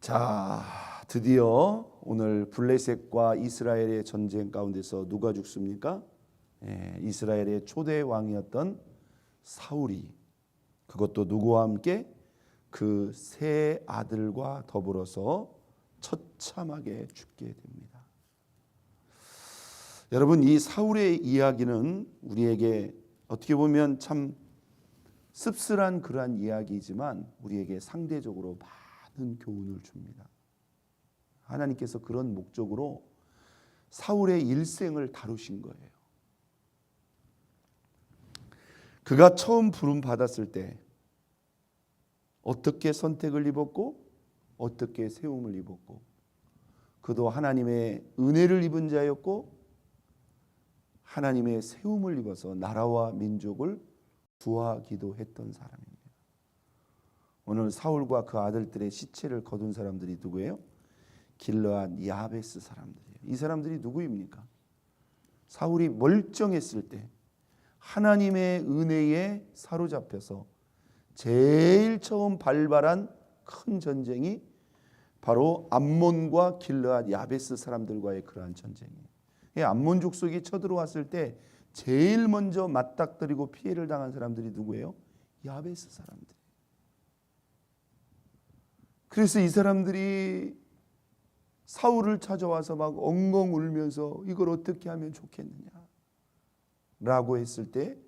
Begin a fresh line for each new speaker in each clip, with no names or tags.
자, 드디어 오늘 블레셋과 이스라엘의 전쟁 가운데서 누가 죽습니까? 예, 이스라엘의 초대 왕이었던 사울이 그것도 누구와 함께 그 세 아들과 더불어서 처참하게 죽게 됩니다. 여러분 이 사울의 이야기는 우리에게 어떻게 보면 참 씁쓸한 그러한 이야기이지만 우리에게 상대적으로 많 은 교훈을 줍니다. 하나님께서 그런 목적으로 사울의 일생을 다루신 거예요. 그가 처음 부름 받았을 때 어떻게 선택을 입었고 어떻게 세움을 입었고 그도 하나님의 은혜를 입은 자였고 하나님의 세움을 입어서 나라와 민족을 구하기도 했던 사람입니다. 오늘 사울과 그 아들들의 시체를 거둔 사람들이 누구예요? 길르앗 야베스 사람들이에요. 이 사람들이 누구입니까? 사울이 멀쩡했을 때 하나님의 은혜에 사로잡혀서 제일 처음 발발한 큰 전쟁이 바로 암몬과 길르앗 야베스 사람들과의 그러한 전쟁이에요. 이 암몬 족속이 쳐들어왔을 때 제일 먼저 맞닥뜨리고 피해를 당한 사람들이 누구예요? 야베스 사람들. 그래서 이 사람들이 사울을 찾아와서 막 엉엉 울면서 이걸 어떻게 하면 좋겠느냐 라고 했을 때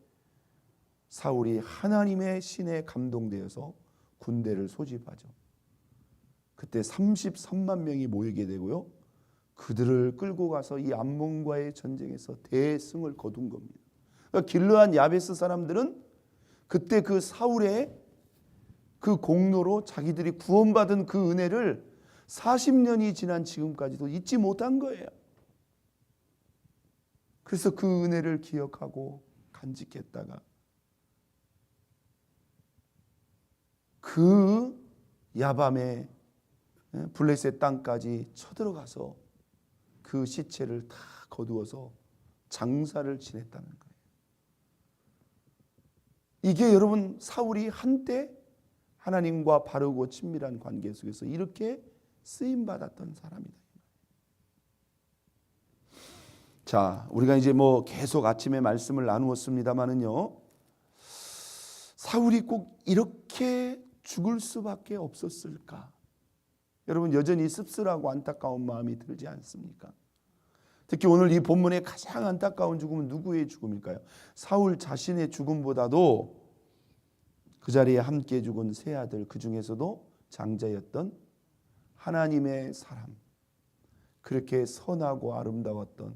사울이 하나님의 신에 감동되어서 군대를 소집하죠. 그때 33만 명이 모이게 되고요. 그들을 끌고 가서 이 암몬과의 전쟁에서 대승을 거둔 겁니다. 그러니까 길르한 야베스 사람들은 그때 그 사울의 그 공로로 자기들이 구원받은 그 은혜를 40년이 지난 지금까지도 잊지 못한 거예요. 그래서 그 은혜를 기억하고 간직했다가 그 야밤에 블레셋 땅까지 쳐들어가서 그 시체를 다 거두어서 장사를 지냈다는 거예요. 이게 여러분 사울이 한때 하나님과 바르고 친밀한 관계 속에서 이렇게 쓰임 받았던 사람이다. 자, 우리가 이제 뭐 계속 아침에 말씀을 나누었습니다마는요. 사울이 꼭 이렇게 죽을 수밖에 없었을까? 여러분 여전히 씁쓸하고 안타까운 마음이 들지 않습니까? 특히 오늘 이 본문의 가장 안타까운 죽음은 누구의 죽음일까요? 사울 자신의 죽음보다도 그 자리에 함께 죽은 세 아들 그 중에서도 장자였던 하나님의 사람 그렇게 선하고 아름다웠던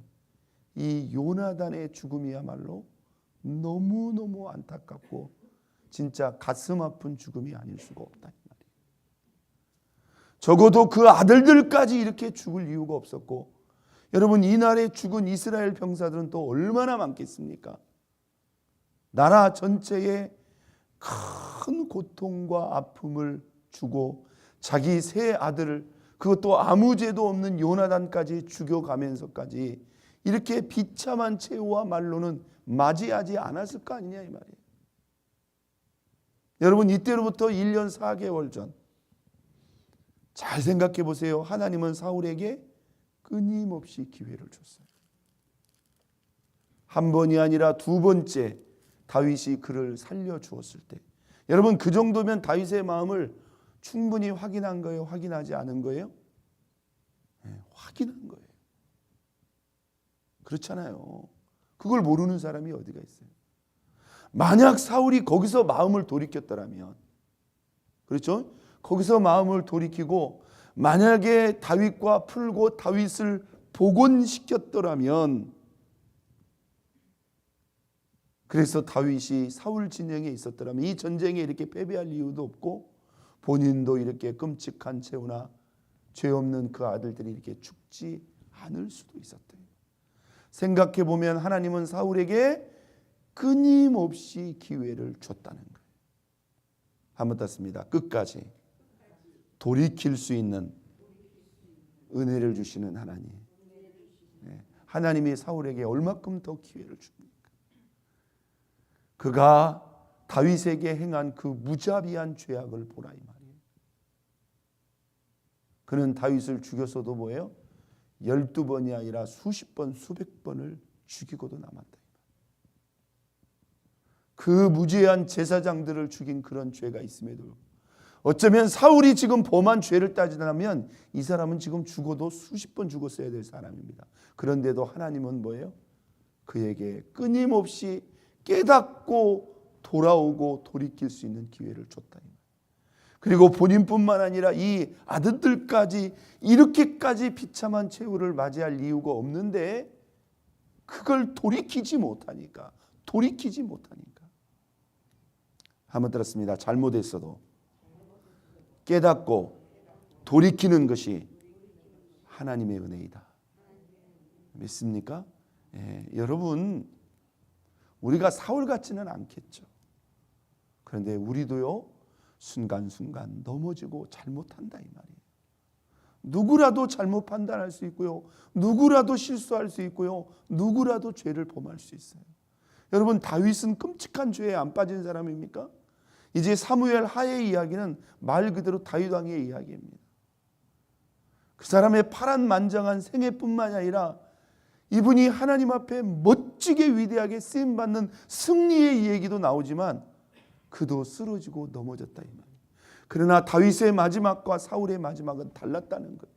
이 요나단의 죽음이야말로 너무너무 안타깝고 진짜 가슴 아픈 죽음이 아닐 수가 없다 이 말이에요. 적어도 그 아들들까지 이렇게 죽을 이유가 없었고 여러분 이날에 죽은 이스라엘 병사들은 또 얼마나 많겠습니까? 나라 전체에 큰 고통과 아픔을 주고 자기 세 아들을 그것도 아무 죄도 없는 요나단까지 죽여가면서까지 이렇게 비참한 최후와 말로는 맞이하지 않았을 거 아니냐 이 말이에요. 여러분 이때로부터 1년 4개월 전 잘 생각해 보세요. 하나님은 사울에게 끊임없이 기회를 줬어요. 한 번이 아니라 두 번째 다윗이 그를 살려 주었을 때 여러분 그 정도면 다윗의 마음을 충분히 확인한 거예요? 확인하지 않은 거예요? 네, 확인한 거예요. 그렇잖아요. 그걸 모르는 사람이 어디가 있어요? 만약 사울이 거기서 마음을 돌이켰더라면 그렇죠? 거기서 마음을 돌이키고 만약에 다윗과 풀고 다윗을 복원시켰더라면 그래서 다윗이 사울 진영에 있었더라면 이 전쟁에 이렇게 패배할 이유도 없고 본인도 이렇게 끔찍한 채우나 죄 없는 그 아들들이 이렇게 죽지 않을 수도 있었대요. 생각해 보면 하나님은 사울에게 끊임없이 기회를 줬다는 거예요. 한번 땄습니다. 끝까지 돌이킬 수 있는 은혜를 주시는 하나님. 네. 하나님이 사울에게 얼마큼 더 기회를 줍니까? 그가 다윗에게 행한 그 무자비한 죄악을 보라 이 말이에요. 그는 다윗을 죽였어도 뭐예요? 열두 번이 아니라 수십 번, 수백 번을 죽이고도 남았다. 그 무죄한 제사장들을 죽인 그런 죄가 있음에도 어쩌면 사울이 지금 범한 죄를 따지자면 이 사람은 지금 죽어도 수십 번 죽었어야 될 사람입니다. 그런데도 하나님은 뭐예요? 그에게 끊임없이 깨닫고 돌아오고 돌이킬 수 있는 기회를 줬다. 그리고 본인뿐만 아니라 이 아들들까지 이렇게까지 비참한 최후를 맞이할 이유가 없는데 그걸 돌이키지 못하니까 돌이키지 못하니까 한번 들었습니다. 잘못했어도 깨닫고 돌이키는 것이 하나님의 은혜이다. 믿습니까? 예, 여러분 우리가 사울 같지는 않겠죠. 그런데 우리도요 순간순간 넘어지고 잘못한다 이 말이에요. 누구라도 잘못 판단할 수 있고요. 누구라도 실수할 수 있고요. 누구라도 죄를 범할 수 있어요. 여러분 다윗은 끔찍한 죄에 안 빠진 사람입니까? 이제 사무엘 하의 이야기는 말 그대로 다윗 왕의 이야기입니다. 그 사람의 파란만장한 생애뿐만 아니라 이분이 하나님 앞에 멋지게 위대하게 쓰임 받는 승리의 얘기도 나오지만 그도 쓰러지고 넘어졌다 이 말. 그러나 다윗의 마지막과 사울의 마지막은 달랐다는 거예요.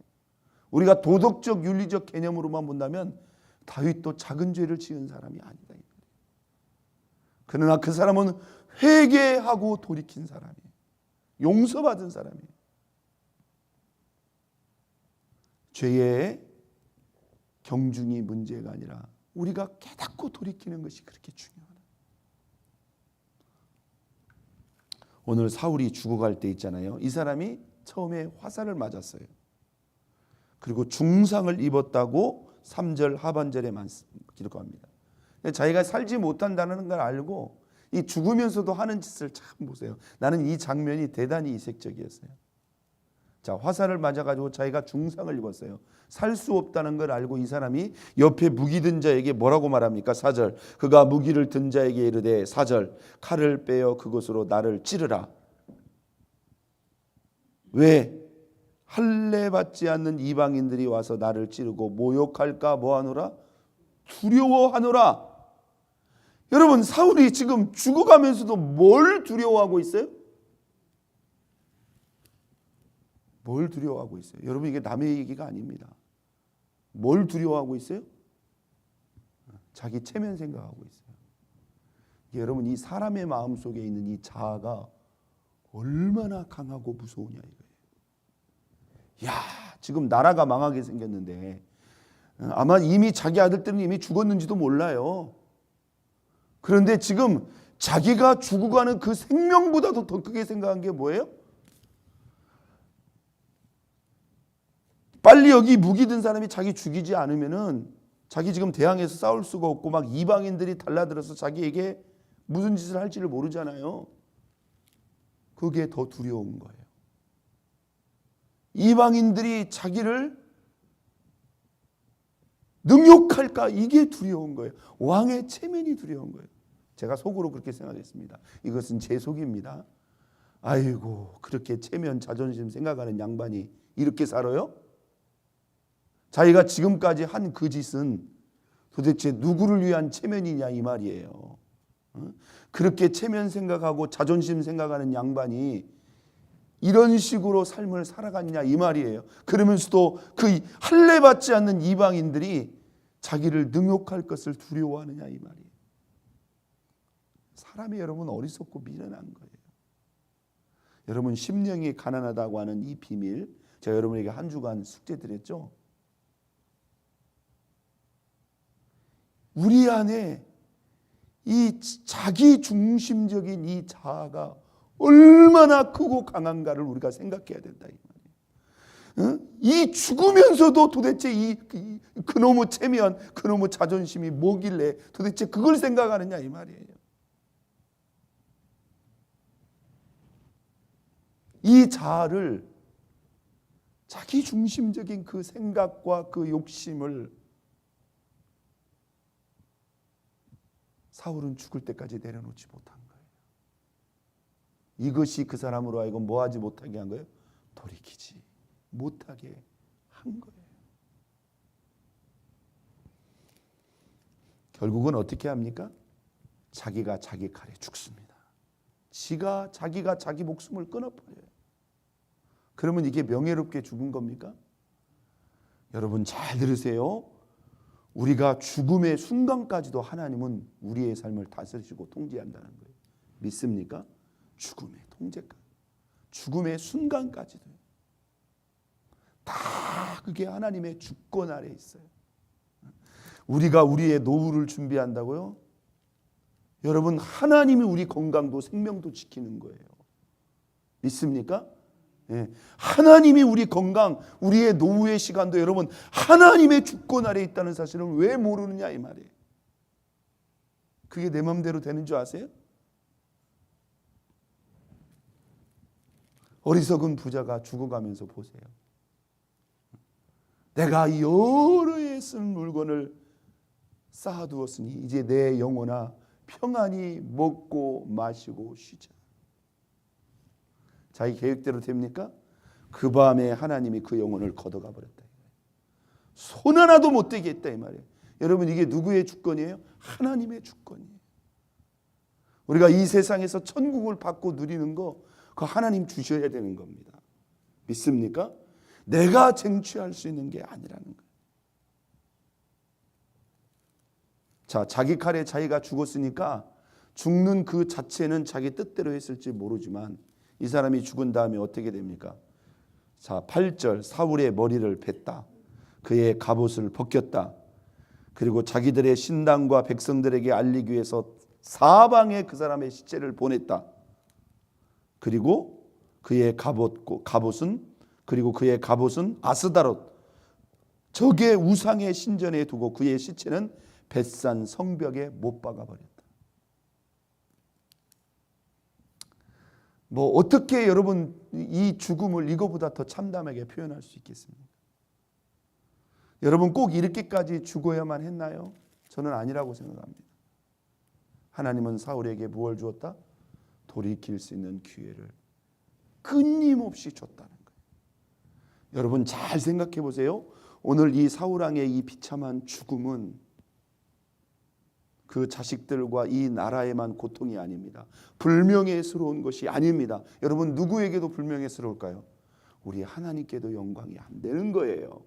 우리가 도덕적 윤리적 개념으로만 본다면 다윗도 작은 죄를 지은 사람이 아니다. 그러나 그 사람은 회개하고 돌이킨 사람이에요. 용서받은 사람이에요. 죄의 경중이 문제가 아니라 우리가 깨닫고 돌이키는 것이 그렇게 중요하다. 오늘 사울이 죽어갈 때 있잖아요. 이 사람이 처음에 화살을 맞았어요. 그리고 중상을 입었다고 3절 하반절에 기록합니다. 자기가 살지 못한다는 걸 알고 이 죽으면서도 하는 짓을 참 보세요. 나는 이 장면이 대단히 이색적이었어요. 자, 화살을 맞아가지고 자기가 중상을 입었어요. 살 수 없다는 걸 알고 이 사람이 옆에 무기 든 자에게 뭐라고 말합니까? 사절 그가 무기를 든 자에게 이르되 사절 칼을 빼어 그것으로 나를 찌르라. 왜? 할례 받지 않는 이방인들이 와서 나를 찌르고 모욕할까 뭐하노라? 두려워하노라. 여러분 사울이 지금 죽어가면서도 뭘 두려워하고 있어요? 뭘 두려워하고 있어요? 여러분 이게 남의 얘기가 아닙니다. 뭘 두려워하고 있어요? 자기 체면 생각하고 있어요. 여러분 이 사람의 마음 속에 있는 이 자아가 얼마나 강하고 무서우냐 이거예요. 야 지금 나라가 망하게 생겼는데 아마 이미 자기 아들들은 이미 죽었는지도 몰라요. 그런데 지금 자기가 죽어가는 그 생명보다도 더 크게 생각한 게 뭐예요? 빨리 여기 무기 든 사람이 자기 죽이지 않으면은 자기 지금 대항해서 싸울 수가 없고 막 이방인들이 달라들어서 자기에게 무슨 짓을 할지를 모르잖아요. 그게 더 두려운 거예요. 이방인들이 자기를 능욕할까 이게 두려운 거예요. 왕의 체면이 두려운 거예요. 제가 속으로 그렇게 생각했습니다. 이것은 제 속입니다. 아이고 그렇게 체면 자존심 생각하는 양반이 이렇게 살아요? 자기가 지금까지 한 그 짓은 도대체 누구를 위한 체면이냐 이 말이에요. 그렇게 체면 생각하고 자존심 생각하는 양반이 이런 식으로 삶을 살아갔냐 이 말이에요. 그러면서도 그 할례 받지 않는 이방인들이 자기를 능욕할 것을 두려워하느냐 이 말이에요. 사람이 여러분 어리석고 미련한 거예요. 여러분 심령이 가난하다고 하는 이 비밀 제가 여러분에게 한 주간 숙제 드렸죠. 우리 안에 이 자기 중심적인 이 자아가 얼마나 크고 강한가를 우리가 생각해야 된다 이 죽으면서도 도대체 이 그놈의 체면, 그놈의 자존심이 뭐길래 도대체 그걸 생각하느냐 이 말이에요. 이 자아를 자기 중심적인 그 생각과 그 욕심을 사울은 죽을 때까지 내려놓지 못한 거예요. 이것이 그 사람으로 하여금 뭐하지 못하게 한 거예요? 돌이키지 못하게 한 거예요. 결국은 어떻게 합니까? 자기가 자기 칼에 죽습니다. 지가 자기가 자기 목숨을 끊어버려요. 그러면 이게 명예롭게 죽은 겁니까? 여러분 잘 들으세요. 우리가 죽음의 순간까지도 하나님은 우리의 삶을 다스리시고 통제한다는 거예요. 믿습니까? 죽음의 통제까지. 죽음의 순간까지도. 다 그게 하나님의 주권 아래 있어요. 우리가 우리의 노후를 준비한다고요? 여러분 하나님이 우리 건강도 생명도 지키는 거예요. 믿습니까? 예. 하나님이 우리 건강, 우리의 노후의 시간도 여러분 하나님의 주권 아래 있다는 사실을 왜 모르느냐 이 말이에요. 그게 내 마음대로 되는 줄 아세요? 어리석은 부자가 죽어가면서 보세요. 내가 여러 해 쓴 물건을 쌓아두었으니 이제 내 영혼아 평안히 먹고 마시고 쉬자. 자기 계획대로 됩니까? 그 밤에 하나님이 그 영혼을 걷어가 버렸다. 손 하나도 못 대게 했다 이 말이에요. 여러분 이게 누구의 주권이에요? 하나님의 주권이에요. 우리가 이 세상에서 천국을 받고 누리는 거 그 하나님 주셔야 되는 겁니다. 믿습니까? 내가 쟁취할 수 있는 게 아니라는 거예요. 자, 자기 칼에 자기가 죽었으니까 죽는 그 자체는 자기 뜻대로 했을지 모르지만 이 사람이 죽은 다음에 어떻게 됩니까? 자, 8절 사울의 머리를 뱉다. 그의 갑옷을 벗겼다. 그리고 자기들의 신당과 백성들에게 알리기 위해서 사방에 그 사람의 시체를 보냈다. 그리고 그의 갑옷 갑옷은 그리고 그의 갑옷은 아스다롯 적의 우상의 신전에 두고 그의 시체는 벳산 성벽에 못 박아 버렸다. 뭐 어떻게 여러분 이 죽음을 이거보다 더 참담하게 표현할 수 있겠습니까? 여러분 꼭 이렇게까지 죽어야만 했나요? 저는 아니라고 생각합니다. 하나님은 사울에게 무엇을 주었다? 돌이킬 수 있는 기회를 끊임없이 줬다는 거예요. 여러분 잘 생각해 보세요. 오늘 이 사울 왕의 이 비참한 죽음은 그 자식들과 이 나라에만 고통이 아닙니다. 불명예스러운 것이 아닙니다. 여러분 누구에게도 불명예스러울까요? 우리 하나님께도 영광이 안 되는 거예요.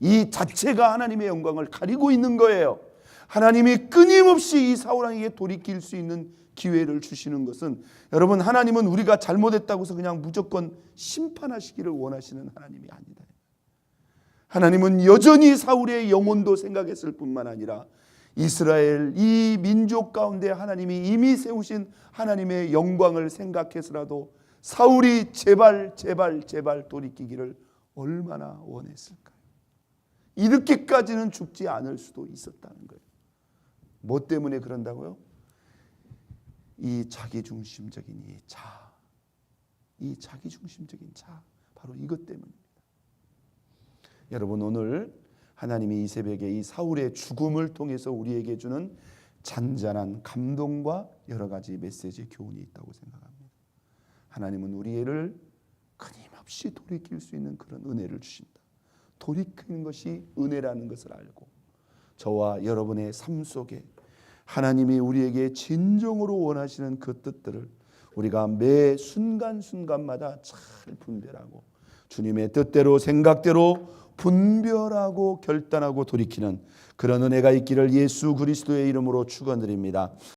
이 자체가 하나님의 영광을 가리고 있는 거예요. 하나님이 끊임없이 이 사울 왕에게 돌이킬 수 있는 기회를 주시는 것은 여러분 하나님은 우리가 잘못했다고 해서 그냥 무조건 심판하시기를 원하시는 하나님이 아니다. 하나님은 여전히 사울의 영혼도 생각했을 뿐만 아니라 이스라엘 이 민족 가운데 하나님이 이미 세우신 하나님의 영광을 생각해서라도 사울이 제발 제발 제발 돌이키기를 얼마나 원했을까요? 이렇게까지는 죽지 않을 수도 있었다는 거예요. 뭐 때문에 그런다고요? 이 자기중심적인 이 자, 이 자기중심적인 자, 바로 이것 때문입니다. 여러분 오늘 하나님이 이 새벽에 이 사울의 죽음을 통해서 우리에게 주는 잔잔한 감동과 여러 가지 메시지 교훈이 있다고 생각합니다. 하나님은 우리를 끊임없이 돌이킬 수 있는 그런 은혜를 주신다. 돌이키는 것이 은혜라는 것을 알고 저와 여러분의 삶 속에 하나님이 우리에게 진정으로 원하시는 그 뜻들을 우리가 매 순간순간마다 잘 분별하고 주님의 뜻대로 생각대로 분별하고 결단하고 돌이키는 그런 은혜가 있기를 예수 그리스도의 이름으로 축원드립니다.